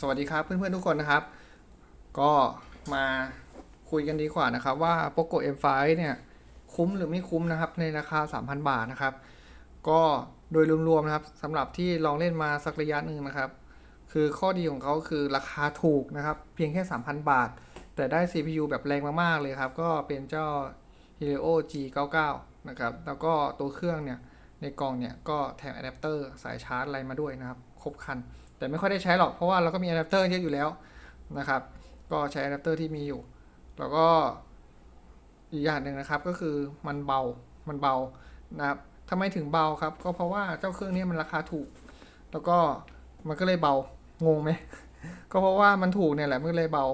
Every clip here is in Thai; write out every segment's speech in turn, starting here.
สวัสดีครับเพื่อนๆทุกคนนะครับ ก็มาคุยกันดีกว่านะครับ ว่า POCO M5 เนี่ยคุ้มหรือไม่คุ้มนะครับ ในราคา 3,000 บาทนะครับ ก็โดยรวมๆนะครับสำหรับที่ลองเล่นมาสักระยะหนึ่งนะครับ คือข้อดีของเขาคือราคาถูกนะครับ เพียงแค่ 3,000 บาท แต่ได้ CPU แบบแรงมากๆเลยครับ ก็เป็นเจ้า Helio G99 นะครับแล้วก็ตัวเครื่องเนี่ย ในกล่องเนี่ยก็แถมอะแดปเตอร์สายชาร์จอะไรมาด้วยนะครับ ครบคัน แต่ไม่ค่อยได้ใช้หรอกเพราะว่าเราก็มีอะแดปเตอร์เยอะอยู่แล้วนะครับ ก็ใช้อะแดปเตอร์ที่มีอยู่ แล้วก็อีกอย่างหนึ่งนะครับก็คือมันเบา มันเบานะครับทำไมถึงเบาครับ ก็เพราะว่าเจ้าเครื่องนี้มันราคาถูก แล้วก็มันก็เลยเบา งงไหม ก็เพราะว่ามันถูกเนี่ยแหละมันเลยเบา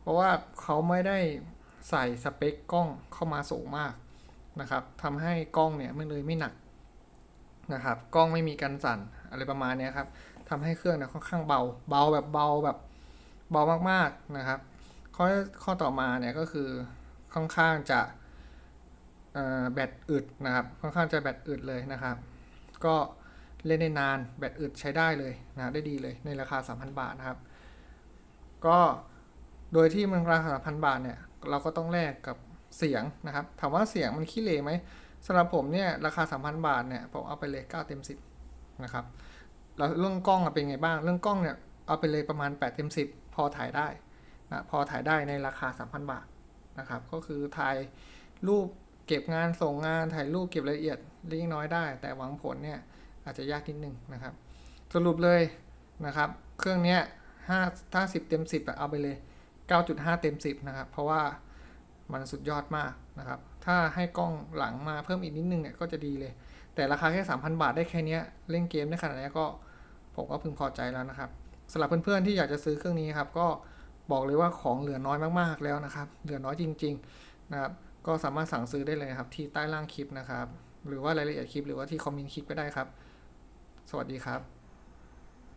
เพราะว่าเขาไม่ได้ใส่สเปคกล้องเข้ามาสูงมากนะครับทำให้กล้องเนี่ยมันเลยไม่หนัก นะครับกล้องไม่มีกันสั่นอะไรประมาณนี้ครับทำให้เครื่องเนี่ยค่อนข้างเบา เบาแบบเบาแบบเบามากๆนะครับ ข้อข้อต่อมาเนี่ยก็คือค่อนข้างจะแบตอึดนะครับค่อนข้างจะแบตอึดเลยนะครับ ก็เล่นได้นานแบตอึดใช้ได้เลยนะได้ดีเลยในราคา 3,000 บาทนะครับ ก็โดยที่มันราคา3,000 บาทเนี่ยเราก็ต้องแลกกับเสียงนะครับ ถามว่าเสียงมันขี้เหร่ไหม สำหรับผมเนี่ยราคา 3,000 บาทเนี่ยผมเอาไปเลย 9 เต็ม 10 นะครับแล้วเรื่องกล้องเป็นไงบ้าง เรื่องกล้องเนี่ยเอาไปเลยประมาณ 8 เต็ม 10 พอถ่ายได้นะพอถ่ายได้ในราคา 3,000 บาทนะครับ ก็คือถ่ายรูปเก็บงานส่งงานถ่ายรูปเก็บรายละเอียดเล็กน้อยได้ แต่หวังผลเนี่ยอาจจะยากนิดนึงนะครับ สรุปเลยนะครับ เครื่องเนี้ยห้าถ้าสิบเต็มสิบเอาไปเลย 9.5 เต็ม 10 นะครับ เพราะว่ามันสุดยอดมากนะครับ ถ้าให้กล้องหลังมาเพิ่มอีกนิดนึงเนี่ยก็จะดีเลย แต่ราคาแค่ 3,000 บาทได้แค่นี้เล่นเกมได้ขนาดนี้ก็ผมก็พึงพอใจแล้วนะครับสำหรับเพื่อนๆที่อยากจะซื้อเครื่องนี้ครับก็บอกเลยว่าของเหลือน้อยมากๆแล้วนะครับ เหลือน้อยจริงๆนะครับก็สามารถสั่งซื้อได้เลยครับที่ใต้ล่างคลิปนะครับ หรือว่ารายละเอียดคลิปหรือว่าที่คอมเมนต์คลิปก็ได้ครับ สวัสดีครับ